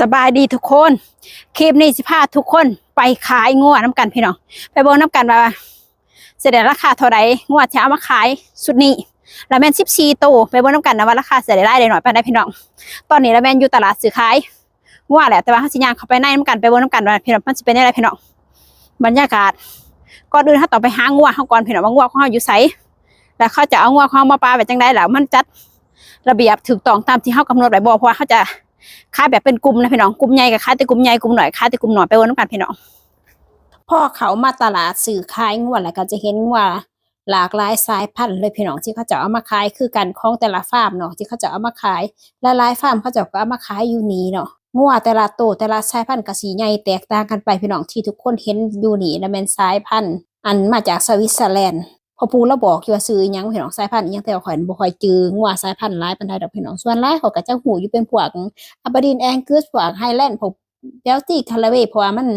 สบายดีทุกคน คลิปนี้สิพาทุกคนไปขายงัวน้ำกันพี่น้อง ไปเบิ่งน้ำกันว่าเสได็จราคาเท่าไรงัวที่เอามาขายสุดนี้ล้วแม่น14ตัวไปเบิ่งน้ำกันนะว่าราคาเสได็จได้ได้หน่อยไปานใดพี่น้อง ตอนนี้ล้วแมนอยู่ตลาดซื้อขายงัวแหละแต่ว่าเฮาสิย่างเขาไปในน้ำกันไปเบิ่งน้ำกันว่าพี่น้องมันสิเป็นยังไงพี่น้อง บรรยากาศก่อนอื่นเฮาต้อไปหางัวเฮาก่อนพี่น้องว่างัวของเฮาอยู่ไสแล้วเขาจะเอางัวของเฮามาปลาไว้จังไดแล้วมันจัดระเบียบถูกต้องตามที่เฮากำหนดไว้บ่เพราะว่าเขาจะ ขายแบบเป็นกลุ่มนะพี่น้องกลุ่มใหญ่กับขายแต่กลุ่มใหญ่กลุ่มหน่อยขายแต่กลุ่มหน่อยไปวนน้ำกันพี่น้องพ่อเขามาตลาดสื่อขายงวดแล้วก็จะเห็นว่าหลากหลายสายพันธุ์เลยพี่น้องที่เขาจะเอามาขายคือกันของแต่ละฟาร์มเนาะที่เขาจะเอามาขายหลายๆฟาร์มเขาจะก็เอามาขายอยู่นี้เนาะงัวแต่ละโตแต่ละสายพันธุ์ก็สีใหญ่แตกต่างกันไปพี่น้องที่ทุกคนเห็นอยู่นี่นะแม่นสายพันธุ์อันมาจากสวิตเซอร์แลนด์ พอปูเราบอกอยู่ว่าซื้ออิหยังพี่น้องสายพันธุ์อยังแต่าข่อยบ่ค่อยจืองัวสายพันธุ์หลายปานใดดอกพี่น้องส่วนหลายเขาก็จะหูอยู่เป็นพวกอับดินแองเกิสพวกไฮแลนด์พวกเบลตี้คาราเวเพราะว่ามัน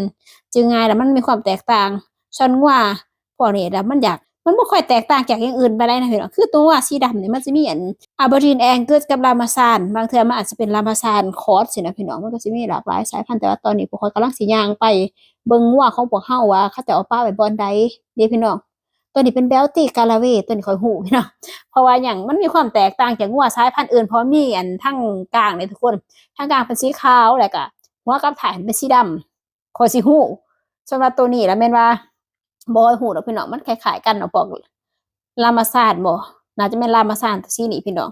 จึงง่ายแล้วมันมีความแตกต่างส่วนว่าพวกนี้แล้วมันอยากมันบ่ค่อยแตกต่างจากอย่างอื่นไปได้นะพี่น้องคือตัวสีดำเนี่ยมันจะมีอันอับดินแองเกิสกับลามาซานบางเทื่อมันอาจจะเป็นลามาซานคอร์สสินะพี่น้องมันก็สิมีหลากหลายสายพันธุ์แต่ว่าตอนนี้พวกเขากำลังสิย่างไปเบิ่งงัวของพวกเฮาว่าเขาจะเอาป้าไปบอนใดเด้พี่น้อง ตัวนี้เป็นเบลตี้กาลาเวตัวนี้คอยหูพี่น้องเพราะว่าอย่างมันมีความแตกต่างจากงัวสายพันธุ์อื่นเพราะมีอันทั้งกลางเนี่ยทุกคนทั้งกลางเป็นสีขาวแล้วก็หัวกับถ่ายเป็นสีดำคอยสีหูสำหรับตัวนี้แล้วแม่นว่าบอยหูแล้วพี่น้องมันคล้ายๆกันเนาะบอกลามาซานบ่น่าจะเป็นลามาซานตัวสีนี้พี่น้อง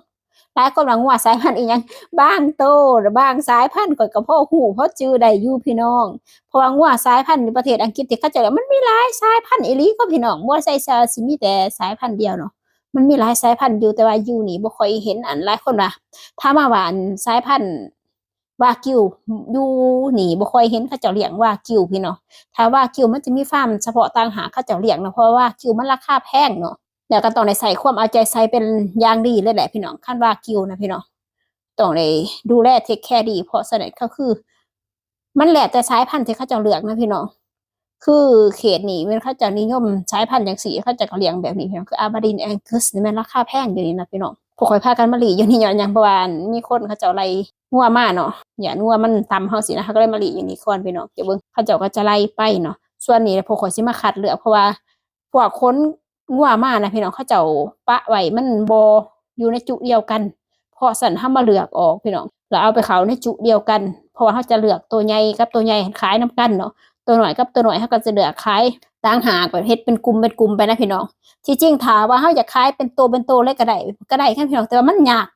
หลายคนว่างัวสายพันธุ์อีหยังบ้างโตหรือบางสายพันธุ์ก่อยกับพ่อหูเพราะจื้อได้อยู่พี่น้อง เพราะว่างัวสายพันธุ์ในประเทศอังกฤษที่เขาจะมันมีหลายสายพันธุ์อีหลีก็พี่น้องงัวไซซาสิมีแต่สายพันธุ์เดียวเนาะมันมีหลายสายพันธุ์อยู่แต่ว่าอยู่นี่บ่ค่อยเห็นอันหลายคนว่าถ้ามาว่าอันสายพันธุ์วากิวอยู่นี่บ่ค่อยเห็นเขาเจ้าเลี้ยงวากิวพี่เนาะถ้าวากิวมันจะมีฟาร์มเฉพาะต่างหากเขาเจ้าเลี้ยงเนาะเพราะว่ากิวมันราคาแพงเนาะ แล้วก็ต้องได้ใส่ความเอาใจใส่เป็นอย่างดีเลยแหละพี่น้องคันวากิวนะพี่น้องต้องได้ดูแลเทคแคร์ดี เพราะสนิทเขาคือ มันแหละแต่สายพันธุ์ที่เขาเจ้าเลือกนะพี่น้องคือเขตนี้มันเขาจะนิยมสายพันธุ์อย่างสีเขาจะเลี้ยงแบบนี้พี่น้องคืออาบาดินแองกัสนี่มันราคาแพงอยู่นี่นะพี่น้องพวกข่อยพากันมาหลีอยู่นี่ย้อนยังเพระว่ามีคนเขาเจ้าไล่งัวมาเนาะอย่างัวมันตำเฮาสินะเขาก็เลยมาหลีอยู่นี่ก่อนพี่น้องเดี๋ยวเบิ่งเขาเจ้าก็จะไล่ไปเนาะส่วนนี้พวกข่อยสิมาคัดเลือกเพราะว่าพวกคน งัวมานะพี่น้องเขาเจ้าปะไว้มันบ่อยู่ในจุเดียวกันพราะสั่นเฮามาเลือกออกพี่น้องแล้วเอาไปเขาในจุเดียวกัน เพราะว่าเขาจะเลือกตัวใหญ่กับตัวใหญ่ขายน้กันเนาะตัวหน่อยกับตัวหน่อยเขาก็จะเลือกขายต่างหากไปเฮ็ดเป็นกลุ่มเป็นกลุ่มไปนะพี่น้องที่จริงถามว่าเขาอยากขายเป็นตัวเป็นตัวเลยก็ได้ก็ได้แค่พี่น้องแต่ว่ามันยาก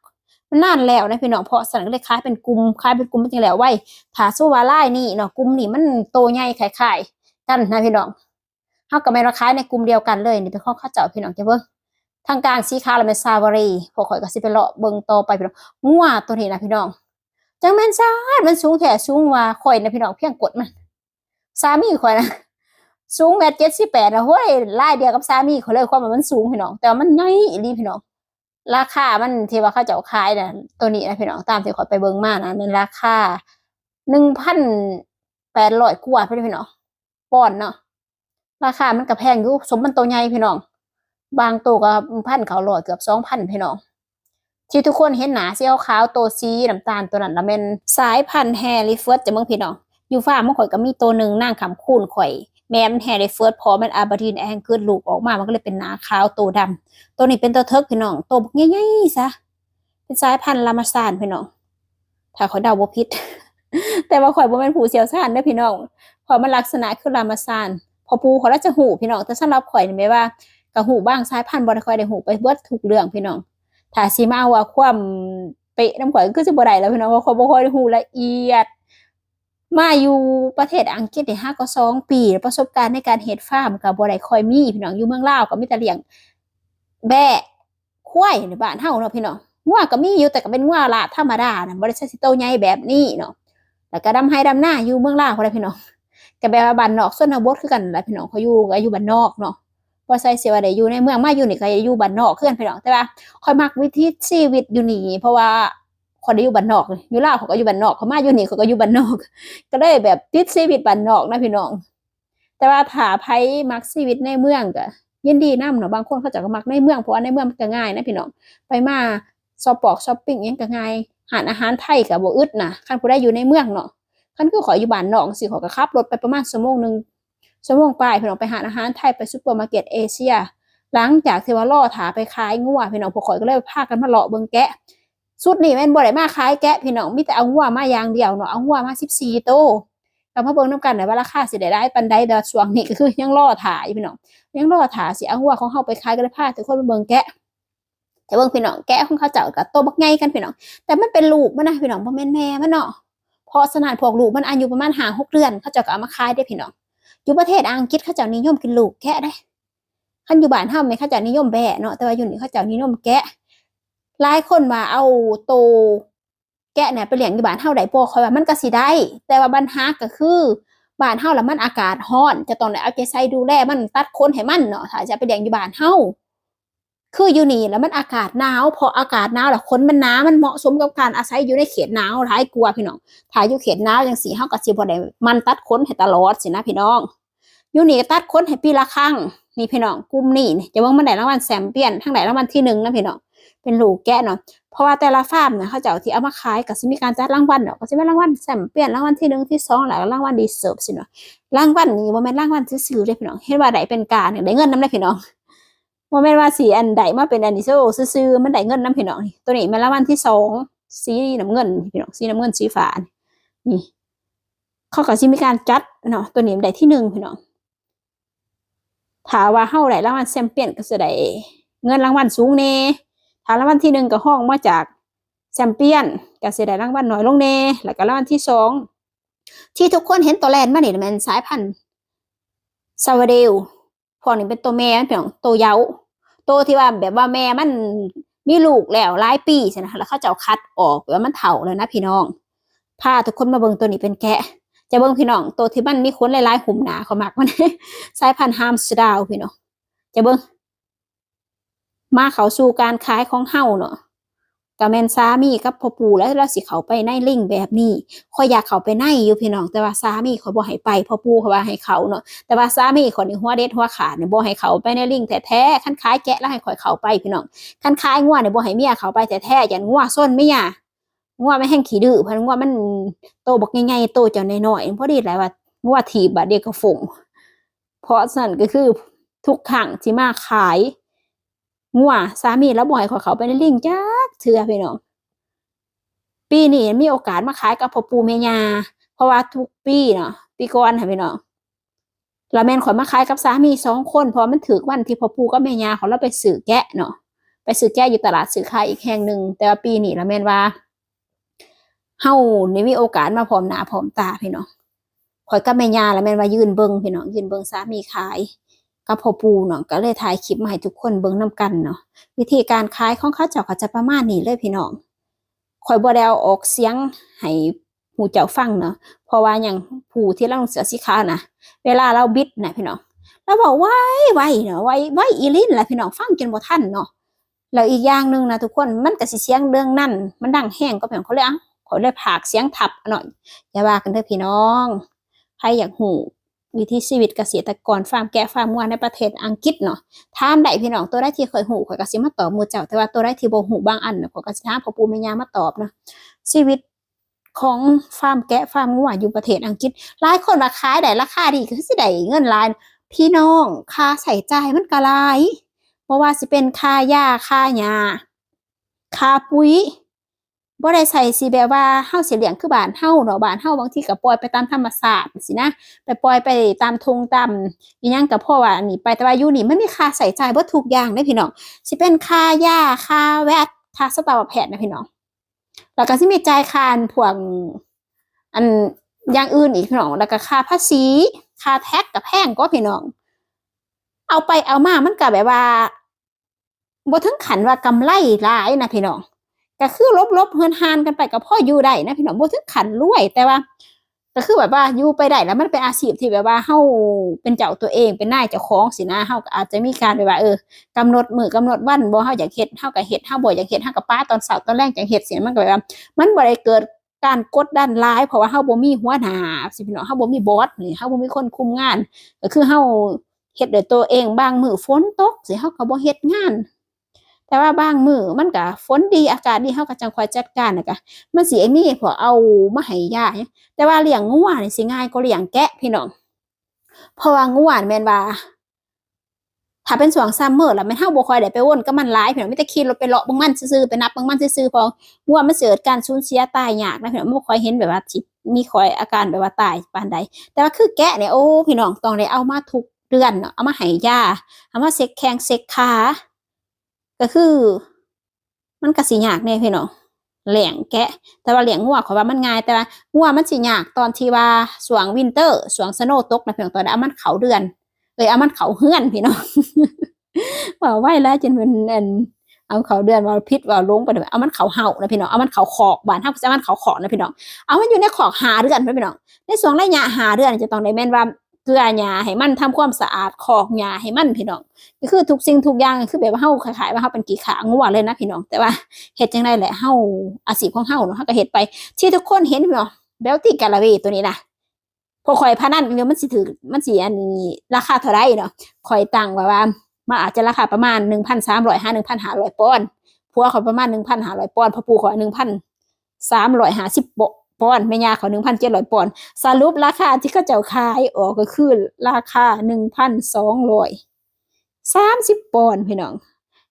มันนานแล้วนะพี่น้องเพราะสั่นก็เลยขายเป็นกลุ่มขายเป็นกลุ่มมันจริงแล้วไว้ถ้าสู้ว่าไล่นี่เนาะกลุ่มนี่มันโตใหญ่ขายๆกันนะพี่น้อง เขาก็ไม่ราคาในกลุ่มเดียวกันเลยนี่เป็นข้อข้าเจ้าพี่น้องจะเบิ่งทางกลางสีขาวแล้วเป็นซาวารีพวกข่อยก็สิไปเลาะเบิ่งต่อไปพี่น้องงัวตัวนี้นะพี่น้องจังแม่นซาดมันสูงแท้สูงว่าข่อยนะพี่น้องเพียงกดมันสามีข่อยนะสูงเมตรเจ็ดสิบแปดนะเฮ้ยไล่เดียวกับสามีเขาเลยความมันสูงพี่น้อง แต่มันใหญ่อีหลีพี่น้อง ราคามันที่ว่าเขาจะเอาขายนะตัวนี้นะพี่น้องตามที่ขอยไปเบิ่งมานะเป็นราคาหนึ่งพันแปดร้อยกว่าพี่น้องปอนเนาะ ราคามันก็แพงอยู่สมมันตัวใหญ่พี่น้อง บางตัวก็พันเขาร้อยเกือบสองพันพี่น้อง ที่ทุกคนเห็นหนาสีขาวตัวสีน้ำตาลตัวนั้นละเป็นสายพันธุ์แฮร์ริเฟิร์สจะเบิ่งพี่น้อง อยู่ฟามันข่อยก็มีตัวหนึ่งนั่งคำคูนข่อยแม่มันแฮร์ริเฟิร์สพอมันอาบาดินแองเกิดลูกออกมา มันก็เลยเป็นหนาขาวตัวดำตัวนี้เป็นตัวเทิร์กพี่น้องตัวบักใหญ่ๆซะเป็นสายพันธุ์ลามาซานพี่น้อง ถ้าข่อยเดาบ่ผิดแต่ว่าข่อยบ่แม่นผู้เชี่ยวชาญเด้อพี่น้องเพราะมันลักษณะคือลามาซาน พอปูเขาน่าจะหูพี่น้องแต่สำหรับข่อยนี่แม่ว่าก็หูบ้างสายพันธุ์บ่ได้ค่อยได้หูไปเบิดทุกเรื่องพี่น้องถ้าสิมาว่าความเป๊ะน้ำข่อยก็สิบ่ได้แล้วพี่น้องเพราข่อยบ่ค่อยได้หูละเอียด มาอยู่ประเทศอังกฤษได้ห้าก็สองปี ประสบการณ์ในการเฮ็ดฟาร์มกับบ่ได้คอยมีพี่น้องอยู่เมืองลาวก็มีแต่เลี้ยงแบะควายในบ้านเฮาเนาะพี่น้องงัวก็มีอยู่แต่ก็เป็นงัวละธรรมดานะบ่ได้ใช่สิโตใหญ่แบบนี้เนาะแล้วก็ดำให้ดำหน้าอยู่เมืองลาวพุ่นละพี่น้อง ก็แบบว่าบ้านนอกชนบทคือกันแหละพี่น้องเขาอยู่ก็อยู่บ้านนอกเนาะบ่ใช่สิว่าได้อยู่ในเมืองมาอยู่นี่ก็อยู่บ้านนอกคือกันพี่น้องแต่ว่าคอยมักวิถีชีวิตอยู่นี่เพราะว่าคนได้อยู่บ้านนอกยอยู่ลาวเขาก็อยู่บ้านนอกเขามาอยู่นี่เขาก็อยู่บ้านนอก ก็ได้แบบติดชีวิตบ้านนอกนะพี่น้อง แต่ว่าถ้าไผมักชีวิตในเมืองก็ยินดีนํเนาะบางคนเขาจะมักในเมืองเพราะว่าในเมืองมันก็ง่ายนะพี่น้องไปมาซอปปอกช้อปปิ้งยังก็ง่ายหาอาหารไทยกับบอึดนะคันผู้ใดอยู่ในเมืองเนาะ คันคือขออยู่บ้านนอกสิขอยก็ขับรถไปประมาณชั่วโมงหนึ่งชั่วโมงปลายพี่น้องไปหาอาหารไทยไปซุปเปอร์มาร์เก็ตเอเชีย หลังจากที่ว่าล่อถาไปขายงัวพี่น้องพวกข่อยก็เลยพากันมาเลาะเบิงแกะสุดนี่แม่นบ่ได้มาขายแกะพี่น้องมีแต่เอางัวมาอย่างเดียวเนาะเอางัวมา14โตวก็มาเบิ่งนํกันได้ว่าราคาสิได้ได้ปานใดเดอช่วงนี้ก็คือยังล่อถาอยู่พี่น้องยังล่อถาสิเอางัวของเฮาไปขายก็เลยพาทุกคนมาเบิ่งแกะแต่เบิ่งพี่น้องแกะของเขาเจ้าก็โตบักใหญ่กันพี่น้องแต่มันเป็นลูกมันนะพี่น้องบ่แม่นแม่มันเนาะ เพราะฉะนั้นพวกลูกมันอายุประมาณ5 6เดือน เขาจ้าก็เอามาขายได้พี่น้องอยู่ประเทศอังกฤษเขาจ้านิยมกินลูกแกะได้คันอยู่บ้านเฮาแม่เขาจ้านิยมแบะเนาะแต่ว่าอยู่นี่เขาจ้านิยมแกะหลายคนว่าเอาโตแกะเนี่ยไปเลี้ยงอยู่บ้านเฮาได้บ่คอยว่ามันก็สิได้ แต่ว่าปัญหาก็คือบ้านเฮาแล้วมันอากาศร้อน จะต้องได้เอาใจใส่ดูแลมันตัดขนให้มันเนาะถ้าจะไปเลี้ยงอยู่บ้านเฮา คืออยู่นี่แล้วมันอากาศหนาวพออากาศหนาวแล้วขนมันหนามันเหมาะสมกับการอาศัยอยู่ในเขตหนาวหลายกลัวพี่น้องถ้าอยู่เขตหนาวจังซี่เฮาก็สิบ่ได้มันตัดขนให้ตลอดสินะพี่น้องอยู่นี่ตัดขนให้ปีละครั้งนี่พี่น้องกลุ่มนี่จะว่ามันได้รางวัลแซมเปียนทั้งได้รางวัลที่หนึ่งนะพี่น้องเป็นลูกแกะเนาะเพราะว่าแต่ละฟาร์มเนี่ยเขาเจ้าที่เอามาขายก็สิมีการจัดรางวัลเนาะก็สิมีรางวัลแซมเปียนรางวัลที่หนึ่งที่สองแล้วก็รางวัลดีเซิร์ฟสิเนาะรางวัลนี้บ่แม่นรางวัลซื่อเด้พี่น้องเห็นว่าได้เป็นการได้เงินนำได้พี่น้อง บ่แม่นว่าสีอันใดมาเป็นอันนี้โซ่ซื่อมันได้เงินนํพี่น้องนี่ตัวนี้แม่นรางวัลที่สองสีน้ำเงินพี่น้องสีน้ำเงินสีฟ้านี่เขาก็สิมีการจัดเนาะตัวนี้ได้ที่หนึ่งพี่น้องถาว่าเฮาได้รางวัลแชมเปี้ยนก็สิได้เงินรางวัลสูงแน่ถารางวัลที่หนึ่งก็ห้องมาจากแชมเปี้ยนก็สิได้รางวัลน้อยลงแน่แล้วก็รางวัลที่สองที่ทุกคนเห็นตัวแลนมานี่มันสายพันธุ์ซาวเดลพวกนี้เป็นตัวแม่เป็นของตัวเยา ตัวที่ว่าแบบว่าแม่มันมีลูกแล้วหลายปีใช่ไหมแล้วเขาจะเอาคัดออกแบบว่ามันเถ่าแล้วนะพี่น้องพาทุกคนมาเบิ่งตัวนี้เป็นแกะ จะเบิ่งพี่น้องตัวที่มันมีขนหลายๆหุ่มหนาเขามักมันสายพันธุ์ฮามสดาวพี่น้องจะเบิ่งมาเขาสู่การขายของเฮาเนาะ กะแมนสามีกับพ่อปู่แล้วเราสิเขาไปในลิงแบบนี้ขอยอยากเขาไปในอยู่พี่น้อง แต่ว่าสามีเขาบ่ให้ไปพ่อปู่เขาว่าให้เขาเนาะแต่ว่าสามีคนนี้หัวเด็ดหัวขาดเนี่ยบ่ให้เขาไปในลิงแท้ๆคันขายแกะแล้วให้ข่อยเขาไปพี่น้องคันขายงัวเนี่ยบ่ให้เมียเขาไปแท้ๆยันงัวส้นเมียงัวไม่แห้งขี้ดื้อเพราะงัวมันโตบักใหญ่ๆโตเจ้าน้อยๆพอดีหลายว่างัวถีบบาดเดียวก็ฝงเพราะฉะนั้นก็คือทุกครั้งที่มาขายงัวสามีแล้วบ่อยขอเขาไปในลิงจั กเถื่อพี่น้องปีนี้มีโอกาสมาขายกับพ่อปู่แม่ย่าเพราะว่าทุกปีเนาะปีก่อนค่ะพี่น้องแล้วแม่นขอยมาขายกับสามีสองคนเพราะมันถือวันที่พ่อปู่กับแม่ย่าเขาเราไปสื่อแกะเนาะไปสื่อแกะอยู่ตลาดสื่อขายอีกแห่งหนึ่งแต่ว่าปีนี้แล้วแม่นว่าเฮานี่มีโอกาสมาพร้อมหน้าพร้อมตาพี่น้องขอยกับแม่ย่าแล้วแม่นว่ายืนเบิ่งพี่น้องยืนเบิ่งสามีขาย กับพ่อปูเนาะก็เลยถ่ายคลิปมาให้ทุกคนเบิ่งนํกันเนาะวิธีการขายของเขาเจ้าก็จะประมาณนี้เลยพี่น้องข่อยบ่ได้เอาออกเสียงให้หูเจ้าฟังเนาะเพราะว่าอย่างผู้ที่เราเสือสีขาวนะเวลาเราบิดนะพี่น้องเราบอกไว้ไว้เนาะไว้ไว้อีลินแหละพี่น้องฟังจนบ่ทันเนาะแล้วอีกอย่างหนึ่งนะทุกคนมันก็สิเสียงเรื่องนั่นมันดังแห้งก็เป็นเขาเลยอะข่อยเลยผากเสียงทับหน่อยอย่าว่ากันเด้อพี่น้องใครอยากหู วิถีชีวิตเกษตรกรฟาร์มแกะฟาร์มวัวในประเทศอังกฤษเนาะถามได้พี่น้องตัวได้ที่เคยหูข่อยก็สิมาตอบมูเจ้าแต่ว่าตัวได้ที่บ่หูบางอันน่ะข่อยก็สิถามพ่อปู่แม่ย่ามาตอบเนาะชีวิตของฟาร์มแกะฟาร์มวัวอยู่ประเทศอังกฤษหลายคนมาขายได้ราคาดีคือสิได้เงินหลายพี่น้องค่าใช้จ่ายมันก็หลายบ่ว่าสิเป็นค่าหญ้าค่าหญ้าค่าปุ๋ย บ่ได้ใส่สิแบบว่าเฮาสิเลี้ยงคือบ้านเฮาเนาะบ้านเฮาบางทีก็ปล่อยไปตามธรรมชาติสินะไปปล่อยไปตามทงตามอีหยังก็เพราะว่านนี้ไปแต่ว่าอยู่นี่มันมีค่าใช้จ่ายบิดทุกอย่างเด้พี่น้องสิเป็นค่าหญ้าค่าแวดค่าสัตวแพทย์นะพี่น้องแล้วก็สิมีจ่ายค่าพวกอันอย่างอื่นอีกพี่น้องแล้วก็ค่าภาษีค่าแท็กก็แพงกว่าพี่น้อง เอาไปเอามามันก็แบบว่าบ่ถึงขันว่ากำไรหลายนะพี่น้อง ก็คือลบลบๆเฮือนฮานกันไปกับพ่ออยู่ได้นะพี่น้องบ่ถึงขันรวยแต่ว่าก็คือแบบว่าอยู่ไปได้แล้วมันเป็นอาชีพที่แบบว่าเฮาเป็นเจ้าตัวเองเป็นนายเจ้าของสินะเฮาก็อาจจะมีการแบบว่าเออกำหนดมือกำหนดวันบ่เฮาอยากเฮ็ดเฮาก็เฮ็ดเฮาบ่อยากเฮ็ดเฮาก็ป้าตอนเช้าตอนแรกจังเฮ็ดสิมันก็แบบว่ามันบ่ได้เกิดการกดดันหลายเพราะว่าเฮาบ่มีหัวหน้าสิพี่น้องเฮาบ่มีบอสนี่เฮาบ่มีคนคุมงาน ก็คือเฮาเฮ็ดด้วยตัวเองบางมือฝนตกสิเฮาก็บ่เฮ็ดงาน แต่ว่าบางมือมันก็ฝนดีอากาศดีเฮาก็จังคอยจัดการน่ะก็มันสิไอ้นี่พอเอามาให้ยาแต่ว่าเลี้ยงงัวนี่สิง่ายกว่าเลี้ยงแกะพี่น้องเพราะว่างัวนี่แม่นว่าถ้าเป็นสวงซัมเมอร์แล้วม่นเฮาบ่ค่อยได้ไปวนกับมันหลายพี่น้องมีแต่ขี่รถไปเลาะบิ่งมันซื่อๆไปนับบิ่งมันซื่อๆพองัวมันสิเกิดการสูญเสียตายยากนะพี่น้องบ่ค่อยเห็นแบบว่ามีคอยอาการแบบว่าตายปานใด แต่ว่าคือแกะเนี่ยโอ้พี่น้องต้องได้เอามาทุกเดือนเนาะเอามาให้ยาเอามาเซ็กแข้งเซ็กขา ก็คือ มันก็สิยากแน่พี่น้องเลี้ยงแกะ แต่ว่าเลี้ยงงัวเขาว่ามันง่ายแต่ว่างัวมันสิยากตอนที่ว่าสวงวินเตอร์ สวงสโนว์ตกนะพี่น้องตอนนั้นมันเขาเดือนเลยเอามันเขาเฮือนพี่น้องว่าไว้แล้วจนเป็นอันเอาเขาเดือนว่าพิษว่าลงไปเดี๋ยวเอามันเขาเห่านะพี่น้องเอามันเขาขอกบานถ้าจะมันเขาขอกนะพี่น้องเอามันอยู่ในขอกหาเดือนนะพี่น้องในสวงระยะหาเดือนจะต้องได้แม่นว่า ลือหญ้าให้มันทำความสะอาดขอกหญ้าให้มันพี่น้องก็คือทุกสิ่งทุกอย่างคือแบบว่าเฮาคล้ายๆว่าเฮาเป็นกี่ขางัวเลยนะพี่น้องแต่ว่าเฮ็ดจังไดแหละเฮาอาชีพของเฮาเนาะเฮาก็เฮ็ดไป ที่ทุกคนเห็นพี่น้องเบลตี้กาลาเวตัวนี้นะพอข่อยพนันกันอยู่มันสิถือมันสิอันนี้ราคาเท่าไหร่เนาะข่อยตั้งไว้ว่ามันอาจจะราคาประมาณ1,300 1,500ปอนด์ผัวเขาประมาณ1,500ปอนด์พ่อปู่เขา1,350ป ปอนแม่ย่าเขา1,700ปอนด์สรุปราคาที่เขาเจ้าขายออกก็คือราคาหนึ่งพันสองร้อยสามสิบปอนพี่น้อง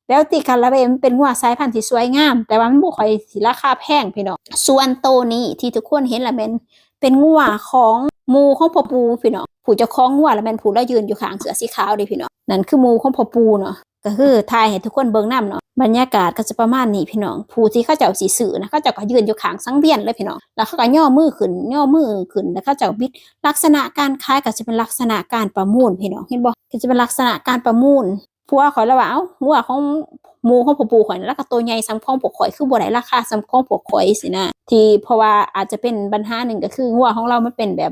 แล้วติคาราเบมันเป็นงัวสายพันธุ์ที่สวยงาม แต่ว่ามันบ่ค่อยสิราคาแพงพี่น้องส่วนโตวนี้ที่ทุกคนเห็นละแม่นเป็นงัวของมูของพ่อปูพี่น้องผู้เจ้าของงัวละแม่นผู้เรายืนอยู่ข้างเสือสีขาวเดิพี่น้องนั่นคือมูของพ่อปูเนาะก็คือทายให้ทุกคนเบิ่งนํเนาะ บรรยากาศก็จะประมาณนี้พี่น้อง ผู้ที่เขาเจ้าสีสื่อนะเขาเจ้าก็ยืนอยู่ขางสังเวียนเลยพี่น้อง แล้วเขาก็ย่อมือขึ้นย่อมือขึ้นแล้วเขาเจ้าบิดลักษณะการขายก็จะเป็นลักษณะการประมูลพี่น้องเห็นบ่ก็จะเป็นลักษณะการประมูลผัวข่อยแล้วว่าเอ้าหัวของหมูของพ่อปู่ข่อยน่ะแล้วก็ตัวใหญ่ซ้ำของพวข่อยคือบ่ได้ราคาซ้ำของพวข่อยสินะที่เพราะว่าอาจจะเป็นปัญหาหนึ่งก็คือหัวของเรามันเป็นแบบ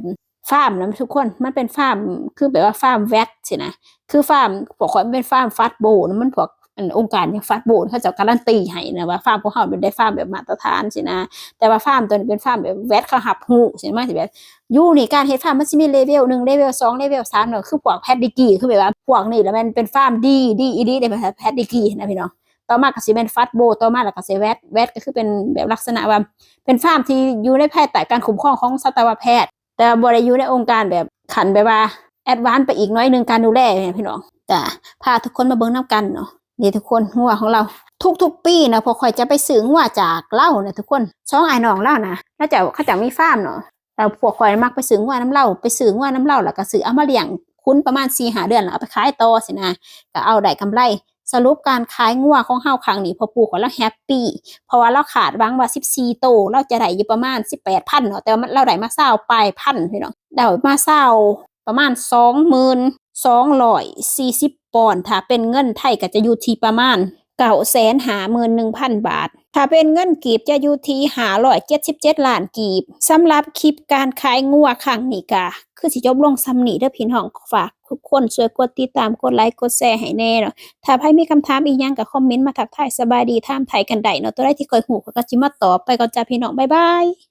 ฟาร์มนะทุกคนมันเป็นฟาร์มคือแบบว่าฟาร์มแวดสินะคือฟาร์มพวข่อยมันเป็นฟาร์มฟาสต์โบนะมันพวก อันองค์การอย่างฟาสต์โบเขาจะการันตีให้นะว่าฟาร์มพวกเขาเป็นได้ฟาร์มแบบมาตรฐานสินะ แต่ว่าฟาร์มตัวนี้เป็นฟาร์มแบบแวดเขาหับหูใช่ไหมสิแบบยู่นี่การเฮ็ดฟาร์มมันสิมีเลเวลหนึ่งเลเวลสองเลเวลสามเนาะคือพวกแพดดิกีคือแบบว่าพวกนี่แล้วมันเป็นฟาร์มดีดีอีดีได้แบบแพดดิกีนะพี่น้องต่อมาก็สิเป็นฟัตโบต่อมาแล้วก็สิแวดแวดก็คือเป็นแบบลักษณะว่าเป็นฟาร์มที่อยู่ในแพทย์แต่การคุ้มครองของสัตวแพทย์ แต่บ่ได้อยู่ในองค์การแบบขันแบบว่าแอดวานซ์ไปอีกน้อยหนึงการดูแลเนี่ยพี่น้องจ้ะพาทุกคนมาเบิ่งน้ำกันเนาะ นี่ทุกคนงัวของเราทุกๆปีนะพอคอยจะไปซื้องัวจากเล่าเนี่ยทุกคนสองไอ้น้องเล่านะแล้วจะเขาจะมีฟาร์มเนาะเราพวกข่อยมักไปซื้องัวน้ำเล้าไปซื้องัวน้ำเล้าแล้วก็ซื้อเอามาเลี้ยงคุ้นประมาณ4หาเดือนแล้วเอาไปขายต่อสินะก็เอาได้กำไรสรุปการขายงัวของเฮาครั้งนี้พอปู่ของเราแฮปปี้เพราะว่าเราขาดบางว่า 14 โต เราจะได้อยู่ประมาณ 18,000เนาะแต่ว่าเราได้มาเศร้าปลายพันพี่น้องได้มาเศร้าประมาณ2240 อน ถ้าเป็นเงินไทยก็จะอยู่ที่ประมาณเก่าแสนหาหมื่นหนึ่งพันบาท ถ้าเป็นเงินกีบจะอยู่ที่หาร้อยเจ็ดสิบเจ็ดล้านกีบสำหรับคลิปการขายงัวครั้งนี้กะคือสิจบลงซ้ำนี้เด้อพี่น้องฝากทุกคนช่วยกดติดตามกดไลค์กดแชร์ให้แน่เนาะถ้าใครมีคำถามอีกหยังก็คอมเมนต์มาทักทายสบายดีถามไทยกันได้เนาะตัวได้ที่คอยหูก็จิมาตอบไปก่อนจ้าพี่น้องบ๊ายบาย